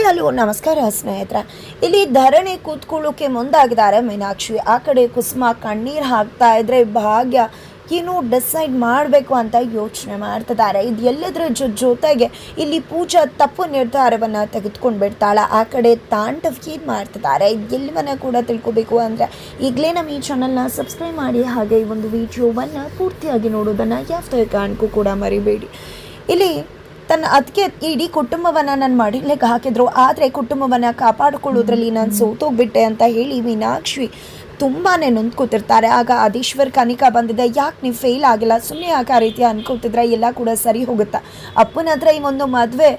Hi, hello, ನಮಸ್ಕಾರ ಸ್ನೇಹಿತರೆ. ಇಲ್ಲಿ ಧರಣಿ ಕೂತ್ಕೊಳ್ಳೋಕೆ ಮುಂದಾಗಿದ್ದಾರೆ ಮೀನಾಕ್ಷಿ. ಆ ಕಡೆ ಕುಸುಮ ಕಣ್ಣೀರು ಹಾಕ್ತಾ ಇದ್ರೆ ಭಾಗ್ಯ ಏನು ಡಿಸೈಡ್ ಮಾಡಬೇಕು ಅಂತ ಯೋಚನೆ ಮಾಡ್ತಿದ್ದಾರೆ. ಇದು ಎಲ್ಲದರ ಜೊತೆಗೆ ಇಲ್ಲಿ ಪೂಜಾ ತಪ್ಪು ನಿರ್ಧಾರವನ್ನು ತೆಗೆದುಕೊಂಡು ಬಿಡ್ತಾಳೆ ಆ ಕಡೆ ತಾಂಡವ್ ಏನು ಮಾಡ್ತಿದ್ದಾರೆ? ಎಲ್ಲವನ್ನ ಕೂಡ ತಿಳ್ಕೊಬೇಕು ಅಂದರೆ ಈಗಲೇ ನಮ್ಮ ಈ ಚಾನಲ್ನ ಸಬ್ಸ್ಕ್ರೈಬ್ ಮಾಡಿ ಹಾಗೆ ಈ ಒಂದು ವಿಡಿಯೋವನ್ನು ಪೂರ್ತಿಯಾಗಿ ನೋಡೋದನ್ನು ಯಾವುದೇ ಕಾರಣಕ್ಕೂ ಕೂಡ ಮರಿಬೇಡಿ. ಇಲ್ಲಿ ತನ್ನ ಅದಕ್ಕೆ ಇಡೀ ಕುಟುಂಬವನ್ನು ನಾನು ಮಡಿಲಿಗೆ ಹಾಕಿದ್ರು. ಆದರೆ ಕುಟುಂಬವನ್ನು ಕಾಪಾಡಿಕೊಳ್ಳೋದ್ರಲ್ಲಿ ನಾನು ಸೋತೋಗ್ಬಿಟ್ಟೆ ಅಂತ ಹೇಳಿ ಮೀನಾಕ್ಷಿ ತುಂಬಾ ನೊಂದ್ಕೋತಿರ್ತಾರೆ. ಆಗ ಅದೀಶ್ವರ್ ಕನಿಕಾ ಬಂದಿದೆ. ಯಾಕೆ ನೀವು ಫೇಲ್ ಆಗಿಲ್ಲ? ಸುಮ್ಮನೆ ಯಾಕೆ ಆ ರೀತಿ ಅನ್ಕೋತಿದ್ರೆ? ಎಲ್ಲ ಕೂಡ ಸರಿ ಹೋಗುತ್ತಾ? ಅಪ್ಪನ ಹತ್ರ ಈ ಒಂದು ಮದುವೆ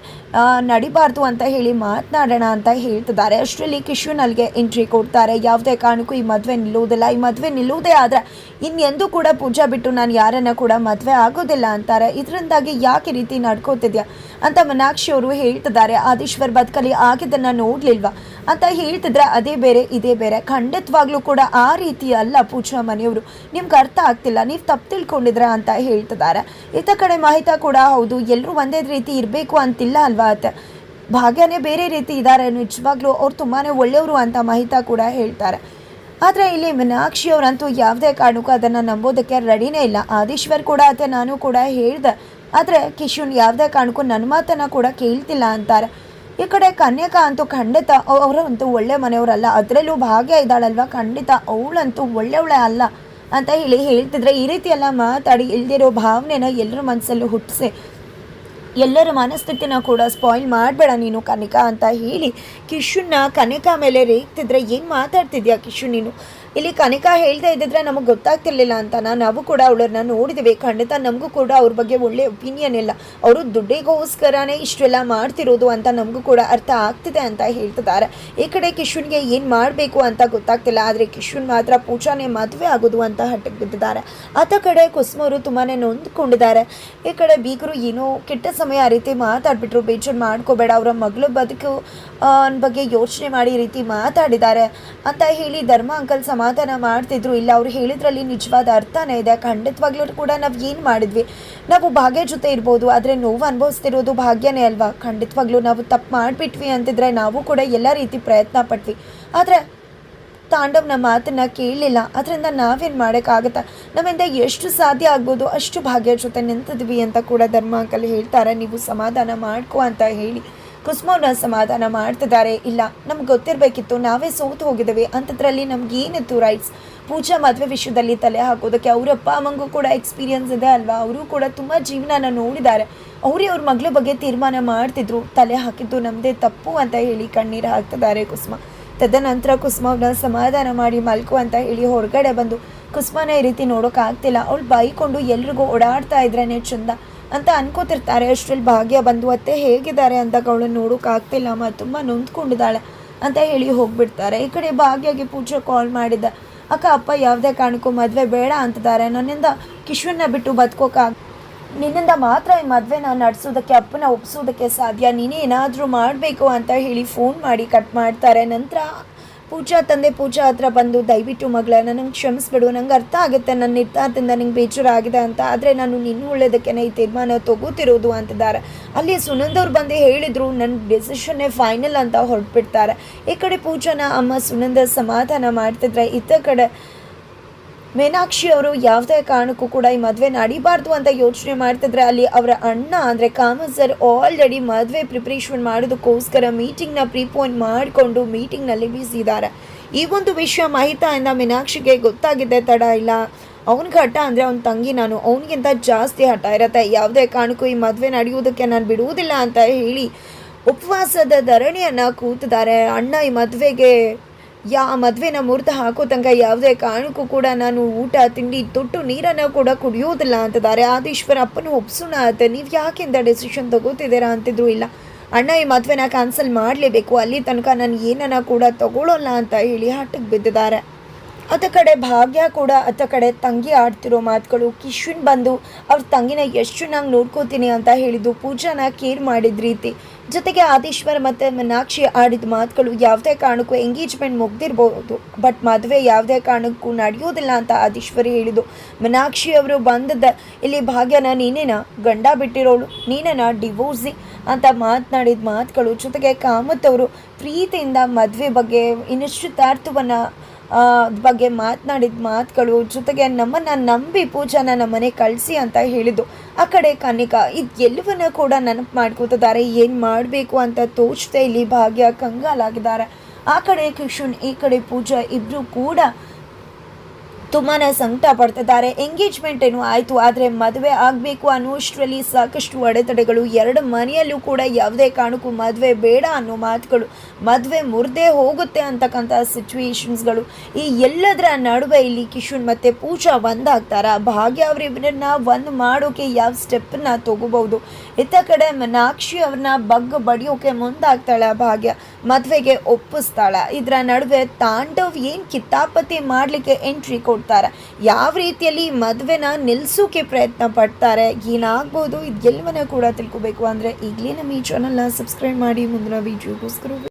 ನಡಿಬಾರ್ದು ಅಂತ ಹೇಳಿ ಮಾತನಾಡೋಣ ಅಂತ ಹೇಳ್ತಿದ್ದಾರೆ. ಅಷ್ಟರಲ್ಲಿ ಕಿಶುನ್ ಅಲ್ಲಿಗೆ ಎಂಟ್ರಿ ಕೊಡ್ತಾರೆ. ಯಾವುದೇ ಕಾರಣಕ್ಕೂ ಈ ಮದುವೆ ನಿಲ್ಲುವುದಿಲ್ಲ. ಈ ಮದುವೆ ನಿಲ್ಲುವುದೇ ಆದರೆ ಇನ್ನೆಂದೂ ಕೂಡ ಪೂಜಾ ಬಿಟ್ಟು ನಾನು ಯಾರನ್ನ ಕೂಡ ಮದುವೆ ಆಗೋದಿಲ್ಲ ಅಂತಾರೆ. ಇದರಿಂದಾಗಿ ಯಾಕೆ ರೀತಿ ನಡ್ಕೋತಿದ್ಯಾ? ಅಂತ ಮೀನಾಕ್ಷಿ ಅವರು ಹೇಳ್ತಿದ್ದಾರೆ. ಆದೀಶ್ವರ್ ಬದುಕಲ್ಲಿ ಆಗಿದ್ದನ್ನು ನೋಡ್ಲಿಲ್ವಾ? ಅಂತ ಹೇಳ್ತಿದ್ರೆ, ಅದೇ ಬೇರೆ, ಇದೇ ಬೇರೆ. ಖಂಡಿತವಾಗ್ಲೂ ಕೂಡ ಆ ರೀತಿ ಅಲ್ಲ ಪೂಜಾ ಮನೆಯವರು. ನಿಮ್ಗೆ ಅರ್ಥ ಆಗ್ತಿಲ್ಲ, ನೀವು ತಪ್ಪು ತಿಳ್ಕೊಂಡಿದ್ರ ಅಂತ ಹೇಳ್ತಿದ್ದಾರೆ. ಇತ್ತ ಕಡೆ ಮಾಹಿತ ಕೂಡ ಹೌದು ಎಲ್ಲರೂ ಒಂದೇ ರೀತಿ ಇರಬೇಕು ಅಂತಿಲ್ಲ ಅಲ್ವಾ ಅಂತ ಭಾಗ್ಯನೇ ಬೇರೆ ರೀತಿ ಇದ್ದಾರೆ, ನಿಜವಾಗ್ಲೂ ಅವ್ರು ತುಂಬಾ ಒಳ್ಳೆಯವರು ಅಂತ ಮಾಹಿತ ಕೂಡ ಹೇಳ್ತಾರೆ. ಆದರೆ ಇಲ್ಲಿ ಮೀನಾಕ್ಷಿ ಅವರಂತೂ ಯಾವುದೇ ಕಾರಣಕ್ಕೂ ಅದನ್ನು ನಂಬೋದಕ್ಕೆ ರೆಡಿನೇ ಇಲ್ಲ. ಆದೀಶ್ವರ್ ಕೂಡ ಅತ್ತೆ ನಾನು ಕೂಡ ಹೇಳ್ದೆ, ಆದರೆ ಕಿಶುನ್ ಯಾವುದೇ ಕಾರಣಕ್ಕೂ ನನ್ನ ಮಾತನ್ನು ಕೂಡ ಕೇಳ್ತಿಲ್ಲ ಅಂತಾರೆ. ಈ ಕಡೆ ಕನ್ಯಕ ಅಂತೂ ಖಂಡಿತ ಅವರಂತೂ ಒಳ್ಳೆ ಮನೆಯವರಲ್ಲ. ಅದರಲ್ಲೂ ಭಾಗ್ಯ ಇದ್ದಾಳಲ್ವಾ? ಖಂಡಿತ ಅವಳಂತೂ ಒಳ್ಳೆಯವಳೆ ಅಲ್ಲ ಅಂತ ಹೇಳಿ ಹೇಳ್ತಿದ್ರೆ ಈ ರೀತಿ ಎಲ್ಲ ಮಾತಾಡಿ ಇಲ್ದಿರೋ ಭಾವನೆನ ಎಲ್ಲರ ಮನಸ್ಸಲ್ಲೂ ಹುಟ್ಟಿಸಿ ಎಲ್ಲರ ಮನಸ್ಥಿತಿನ ಕೂಡ ಸ್ಪಾಯ್ಲ್ ಮಾಡಬೇಡ ನೀನು ಕನಿಕಾ ಅಂತ ಹೇಳಿ ಕಿಶುನ್ನ ಕನಿಕಾ ಮೇಲೆ ರೇಗ್ತಿದ್ರೆ ಏನು ಮಾತಾಡ್ತಿದ್ಯಾ ಕಿಶು ನೀನು? ಇಲ್ಲಿ ಕನಿಕಾ ಹೇಳ್ತಾ ಇದ್ದಿದ್ರೆ ನಮಗೆ ಗೊತ್ತಾಗ್ತಿರ್ಲಿಲ್ಲ ಅಂತ ನಾವು ಕೂಡ ಅವಳನ್ನ ನೋಡಿದ್ವಿ. ಖಂಡಿತ ನಮಗೂ ಕೂಡ ಅವ್ರ ಬಗ್ಗೆ ಒಳ್ಳೆ ಒಪಿನಿಯನ್ ಇಲ್ಲ. ಅವರು ದುಡ್ಡಿಗೋಸ್ಕರನೇ ಇಷ್ಟೆಲ್ಲ ಮಾಡ್ತಿರೋದು ಅಂತ ನಮಗೂ ಕೂಡ ಅರ್ಥ ಆಗ್ತಿದೆ ಅಂತ ಹೇಳ್ತಿದ್ದಾರೆ. ಈ ಕಡೆ ಕಿಶುನ್ಗೆ ಏನು ಮಾಡಬೇಕು ಅಂತ ಗೊತ್ತಾಗ್ತಿಲ್ಲ. ಆದರೆ ಕಿಶುನ್ ಮಾತ್ರ ಪೂಜಾನೇ ಮದುವೆ ಆಗೋದು ಅಂತ ಹಟ್ಟಿಗೆ ಬಿದ್ದಿದ್ದಾರೆ. ಆತ ಕಡೆ ಕುಸುಮರು ತುಂಬಾ ನೊಂದ್ಕೊಂಡಿದ್ದಾರೆ. ಈ ಕಡೆ ಬೀಗರು ಏನೋ ಕೆಟ್ಟ ಸಮಯ ಆ ರೀತಿ ಮಾತಾಡ್ಬಿಟ್ರು. ಬೇಜಾರು ಮಾಡ್ಕೋಬೇಡ. ಅವರ ಮಗಳ ಬದುಕು ಬಗ್ಗೆ ಯೋಚನೆ ಮಾಡಿ ರೀತಿ ಮಾತಾಡಿದ್ದಾರೆ ಅಂತ ಹೇಳಿ ಧರ್ಮ ಅಂಕಲ್ ಸಮಾಧಾನ ಮಾಡ್ತಿದ್ರು. ಇಲ್ಲ, ಅವ್ರು ಹೇಳಿದ್ರಲ್ಲಿ ನಿಜವಾದ ಅರ್ಥನೇ ಇದೆ. ಖಂಡಿತವಾಗ್ಲೂ ಕೂಡ ನಾವು ಏನು ಮಾಡಿದ್ವಿ? ನಾವು ಭಾಗ್ಯ ಜೊತೆ ಇರ್ಬೋದು, ಆದರೆ ನೋವು ಅನುಭವಿಸ್ತಿರೋದು ಭಾಗ್ಯನೇ ಅಲ್ವಾ? ಖಂಡಿತವಾಗ್ಲೂ ನಾವು ತಪ್ಪು ಮಾಡಿಬಿಟ್ವಿ ಅಂತಿದ್ರೆ ನಾವು ಕೂಡ ಎಲ್ಲ ರೀತಿ ಪ್ರಯತ್ನ ಪಟ್ವಿ. ಆದರೆ ತಾಂಡವ್ನ ಮಾತನ್ನ ಕೇಳಲಿಲ್ಲ. ಅದರಿಂದ ನಾವೇನು ಮಾಡೋಕ್ಕಾಗತ್ತಾ? ನಮ್ಮಿಂದ ಎಷ್ಟು ಸಾಧ್ಯ ಆಗ್ಬೋದು, ಅಷ್ಟು ಭಾಗ್ಯ ಜೊತೆ ನಿಂತಿದ್ವಿ ಅಂತ ಕೂಡ ಧರ್ಮ ಅಂಕಲ್ ಹೇಳ್ತಾರೆ. ನೀವು ಸಮಾಧಾನ ಮಾಡ್ಕೋ ಅಂತ ಹೇಳಿ. ಕುಸುಮವ್ನ ಸಮಾಧಾನ ಮಾಡ್ತಿದ್ದಾರೆ. ಇಲ್ಲ, ನಮ್ಗೆ ಗೊತ್ತಿರಬೇಕಿತ್ತು. ನಾವೇ ಸೋತು ಹೋಗಿದ್ದೇವೆ. ಅಂಥದ್ರಲ್ಲಿ ನಮ್ಗೆ ಏನಿತ್ತು ರೈಟ್ಸ್ ಪೂಜಾ ಮದುವೆ ವಿಷಯದಲ್ಲಿ ತಲೆ ಹಾಕೋದಕ್ಕೆ ಅವ್ರ ಅಪ್ಪ ಅಮ್ಮಂಗೂ ಕೂಡ ಎಕ್ಸ್ಪೀರಿಯನ್ಸ್ ಇದೆ ಅಲ್ವಾ? ಅವರು ಕೂಡ ತುಂಬ ಜೀವನನ ನೋಡಿದ್ದಾರೆ. ಅವರೇ ಅವ್ರ ಮಗಳ ಬಗ್ಗೆ ತೀರ್ಮಾನ ಮಾಡ್ತಿದ್ರು. ತಲೆ ಹಾಕಿದ್ದು ನಮ್ಮದೇ ತಪ್ಪು ಅಂತ ಹೇಳಿ ಕಣ್ಣೀರು ಹಾಕ್ತಿದ್ದಾರೆ ಕುಸುಮ. ತದನಂತರ ಕುಸುಮವ್ನ ಸಮಾಧಾನ ಮಾಡಿ ಮಲ್ಕು ಅಂತ ಹೇಳಿ ಹೊರಗಡೆ ಬಂದು, ಕುಸುಮನ ಈ ರೀತಿ ನೋಡೋಕ್ಕಾಗ್ತಿಲ್ಲ ಅವಳು ಬೈಕೊಂಡು ಎಲ್ರಿಗೂ ಓಡಾಡ್ತಾ ಇದ್ರೇನೆ ಚಂದ. ಅಂತ ಅನ್ಕೋತಿರ್ತಾರೆ. ಅಷ್ಟರಲ್ಲಿ ಭಾಗ್ಯ ಬಂದು ಅತ್ತೆ ಹೇಗಿದ್ದಾರೆ ಅಂತ ಅವಳನ್ನ ನೋಡೋಕ್ಕಾಗ್ತಿಲ್ಲ ಅಮ್ಮ ತುಂಬ ನೊಂದ್ಕೊಂಡಿದ್ದಾಳೆ ಅಂತ ಹೇಳಿ ಹೋಗ್ಬಿಡ್ತಾರೆ. ಈ ಕಡೆ ಭಾಗ್ಯಗೆ ಪೂಜೆ ಕಾಲ್ ಮಾಡಿದ್ದ. ಅಕ್ಕ, ಅಪ್ಪ ಯಾವುದೇ ಕಾರಣಕ್ಕೂ ಮದುವೆ ಬೇಡ ಅಂತಿದ್ದಾರೆ. ನನ್ನಿಂದ ಕಿಶ್ವನ್ನ ಬಿಟ್ಟು ಬದುಕೋಕ್ಕಾಗ ನಿನ್ನಿಂದ ಮಾತ್ರ ಈ ಮದುವೆನ ನಡೆಸೋದಕ್ಕೆ ಅಪ್ಪನ ಒಪ್ಪಿಸೋದಕ್ಕೆ ಸಾಧ್ಯ. ನೀನೇ ಏನಾದರೂ ಮಾಡಬೇಕು ಅಂತ ಹೇಳಿ ಫೋನ್ ಮಾಡಿ ಕಟ್ ಮಾಡ್ತಾರೆ. ನಂತರ ಪೂಜಾ ತಂದೆ ಪೂಜಾ ಹತ್ರ ಬಂದು ದಯವಿಟ್ಟು ಮಗಳ ನನಗೆ ಕ್ಷಮಿಸ್ಬಿಡು. ನಂಗೆ ಅರ್ಥ ಆಗುತ್ತೆ, ನನ್ನ ನಿರ್ಧಾರದಿಂದ ನಿಂಗೆ ಬೇಜಾರಾಗಿದೆ ಅಂತ. ಆದರೆ ನಾನು ನಿನ್ನೂ ಒಳ್ಳೇದಕ್ಕೆ ಈ ತೀರ್ಮಾನ ತಗೋತಿರೋದು ಅಂತಿದ್ದಾರೆ. ಅಲ್ಲಿ ಸುನಂದವ್ರು ಬಂದು ಹೇಳಿದರು, ನನ್ನ ಡಿಸಿಷನ್ನೇ ಫೈನಲ್ ಅಂತ ಹೊರಟ್ಬಿಡ್ತಾರೆ. ಈ ಕಡೆ ಪೂಜಾನ ಅಮ್ಮ ಸುನಂದ ಸಮಾಧಾನ ಮಾಡ್ತಿದ್ರೆ, ಇತ್ತ ಕಡೆ ಮೀನಾಕ್ಷಿ ಅವರು ಯಾವುದೇ ಕಾರಣಕ್ಕೂ ಕೂಡ ಈ ಮದುವೆ ನಡಿಬಾರ್ದು ಅಂತ ಯೋಚನೆ ಮಾಡ್ತಿದ್ರೆ ಅಲ್ಲಿ ಅವರ ಅಣ್ಣ ಅಂದರೆ ಕಾಮತ್ ಸರ್ ಆಲ್ರೆಡಿ ಮದುವೆ ಪ್ರಿಪ್ರೇಷನ್ ಮಾಡೋದಕ್ಕೋಸ್ಕರ ಮೀಟಿಂಗ್ನ ಪ್ರಿಪೋನ್ ಮಾಡಿಕೊಂಡು ಮೀಟಿಂಗ್ನಲ್ಲಿ ಬೀಸಿದ್ದಾರೆ ಈ ಒಂದು ವಿಷಯ ಮಾಹಿತಿಯಿಂದ ಮೀನಾಕ್ಷಿಗೆ ಗೊತ್ತಾಗಿದೆ, ತಡ ಇಲ್ಲ. ಅವನಿಗೆ ಹಠ ಅಂದರೆ ಅವ್ನ ತಂಗಿ ನಾನು. ಅವನಿಗಿಂತ ಜಾಸ್ತಿ ಹಠ ಇರುತ್ತೆ. ಯಾವುದೇ ಕಾರಣಕ್ಕೂ ಈ ಮದುವೆ ನಡೆಯುವುದಕ್ಕೆ ನಾನು ಬಿಡುವುದಿಲ್ಲ ಅಂತ ಹೇಳಿ ಉಪವಾಸದ ಧರಣಿಯನ್ನು ಕೂತಿದ್ದಾರೆ. ಅಣ್ಣ ಈ ಮದುವೆಗೆ ಯಾ ಮದುವೆನ ಮುಹೂರ್ತ ಹಾಕೋ ತನಕ ಯಾವುದೇ ಕಾರಣಕ್ಕೂ ಕೂಡ ನಾನು ಊಟ, ತಿಂಡಿ, ತೊಟ್ಟು ನೀರನ್ನು ಕೂಡ ಕುಡಿಯೋದಿಲ್ಲ ಅಂತಿದ್ದಾರೆ ಆದೀಶ್ವರ ಅಪ್ಪನ ಒಪ್ಸೋಣ ಅಂತ. ನೀವು ಯಾಕಿಂದ ಡೆಸಿಷನ್ ತಗೋತಿದ್ದೀರಾ ಅಂತಿದ್ರು ಇಲ್ಲ. ಅಣ್ಣ ಈ ಮದುವೆನ ಕ್ಯಾನ್ಸಲ್ ಮಾಡಲೇಬೇಕು. ಅಲ್ಲಿ ತನಕ ನಾನು ಏನನ್ನ ಕೂಡ ತಗೊಳ್ಳೋಲ್ಲ ಅಂತ ಹೇಳಿ ಹಟ್ಟಿಗೆ ಬಿದ್ದಿದ್ದಾರೆ. ಅತ್ತ ಕಡೆ ಭಾಗ್ಯ ಕೂಡ ಅತ್ತ ಕಡೆ ತಂಗಿ ಆಡ್ತಿರೋ ಮಾತುಗಳು. ಕಿಶನ್ ಬಂದು, ಅವ್ರ ತಂಗಿನ ಎಷ್ಟು ಚೆನ್ನಾಗಿ ನೋಡ್ಕೋತೀನಿ ಅಂತ ಹೇಳಿದ್ದು. ಪೂಜಾನ ಕೇರ್ ಮಾಡಿದ ರೀತಿ. ಜೊತೆಗೆ ಆದೀಶ್ವರ ಮತ್ತು ಮೀನಾಕ್ಷಿ ಆಡಿದ ಮಾತುಗಳು ಯಾವುದೇ ಕಾರಣಕ್ಕೂ ಎಂಗೇಜ್ಮೆಂಟ್ ಮುಗ್ದಿರ್ಬೋದು. ಬಟ್ ಮದುವೆ ಯಾವುದೇ ಕಾರಣಕ್ಕೂ ನಡೆಯೋದಿಲ್ಲ ಅಂತ ಆದೀಶ್ವರಿ ಹೇಳಿದ್ದು. ಮೀನಾಕ್ಷಿ ಅವರು ಬಂದದ್ದ, ಇಲ್ಲಿ ಭಾಗ್ಯನ ನೀನೇನ? ಗಂಡ ಬಿಟ್ಟಿರೋಳು. ನೀನೇನ? ಡಿವೋರ್ಸಿ ಅಂತ ಮಾತನಾಡಿದ ಮಾತುಗಳು. ಜೊತೆಗೆ ಕಾಮತ್ ಅವರು, ಪ್ರೀತಿಯಿಂದ ಮದುವೆ ಬಗ್ಗೆ ನಿಶ್ಚಿತಾರ್ಥವನ್ನು ಬಗ್ಗೆ ಮಾತನಾಡಿದ ಮಾತುಗಳು ಜೊತೆಗೆ ನಮ್ಮನ್ನು ನಂಬಿ ಪೂಜಾನ ನಮ್ಮ ಮನೆ ಕಳಿಸಿ ಅಂತ ಹೇಳಿದ್ದು. ಆ ಕಡೆ ಕನ್ನಿಕಾ, ಇದು ಎಲ್ಲವನ್ನ ಕೂಡ ನೆನಪು ಮಾಡ್ಕೋತಿದ್ದಾರೆ. ಏನು ಮಾಡಬೇಕು ಅಂತ ತೋಚದೆ ಇಲ್ಲಿ ಭಾಗ್ಯ ಕಂಗಾಲಾಗಿದ್ದಾರೆ. ಆ ಕಡೆ ಕಿಶುನ್ ಈ ಕಡೆ ಪೂಜಾ ಇಬ್ಬರು ಕೂಡ ತುಂಬಾ ಸಂಕಟ ಪಡ್ತಿದ್ದಾರೆ. ಎಂಗೇಜ್ಮೆಂಟ್ ಏನು ಆಯಿತು, ಆದರೆ ಮದುವೆ ಆಗಬೇಕು ಅನ್ನುವಷ್ಟರಲ್ಲಿ ಸಾಕಷ್ಟು ಅಡೆತಡೆಗಳು. ಎರಡು ಮನೆಯಲ್ಲೂ ಕೂಡ ಯಾವುದೇ ಕಾರಣಕ್ಕೂ ಮದುವೆ ಬೇಡ ಅನ್ನೋ ಮಾತುಗಳು. ಮದುವೆ ಮುರಿದೇ ಹೋಗುತ್ತೆ ಅಂತಕ್ಕಂಥ ಸಿಚುವೇಶನ್ಸ್ಗಳು ಈ ಎಲ್ಲದರ ನಡುವೆ ಇಲ್ಲಿ ಕಿಶನ್ ಮತ್ತು ಪೂಜಾ ಒಂದಾಗ್ತಾರ. ಭಾಗ್ಯ ಅವರಿಬ್ಬರನ್ನ ಒಂದು ಮಾಡೋಕೆ ಯಾವ ಸ್ಟೆಪ್ಪನ್ನ ತಗೋಬಹುದು. ಇತ್ತ ಕಡೆ ಮೀನಾಕ್ಷಿ ಅವ್ರನ್ನ ಬಗ್ ಬಡಿಯೋಕೆ ಮುಂದಾಗ್ತಾಳೆ ಭಾಗ್ಯ. ಮದುವೆಗೆ ಒಪ್ಪಿಸ್ತಾಳ. ಇದರ ನಡುವೆ ತಾಂಡವ್ ಏನು ಕಿತ್ತಾಪತಿ ಮಾಡಲಿಕ್ಕೆ ಎಂಟ್ರಿ ಕೊಡ್ತಾರೆ? ಯಾವ ರೀತಿಯಲ್ಲಿ ಮದುವೆನ ನಿಲ್ಲಿಸೋಕೆ ಪ್ರಯತ್ನ ಪಡ್ತಾರೆ? ಏನಾಗ್ಬೋದು? ಇದು ಎಲ್ಲವನ್ನ ಕೂಡ ತಿಳ್ಕೊಬೇಕು. ಅಂದರೆ ಈಗಲೇ ನಮ್ಮ ಈ ಚಾನಲ್ನ ಸಬ್ಸ್ಕ್ರೈಬ್ ಮಾಡಿ ಮುಂದಿನ ವೀಡಿಯೋಗೋಸ್ಕರ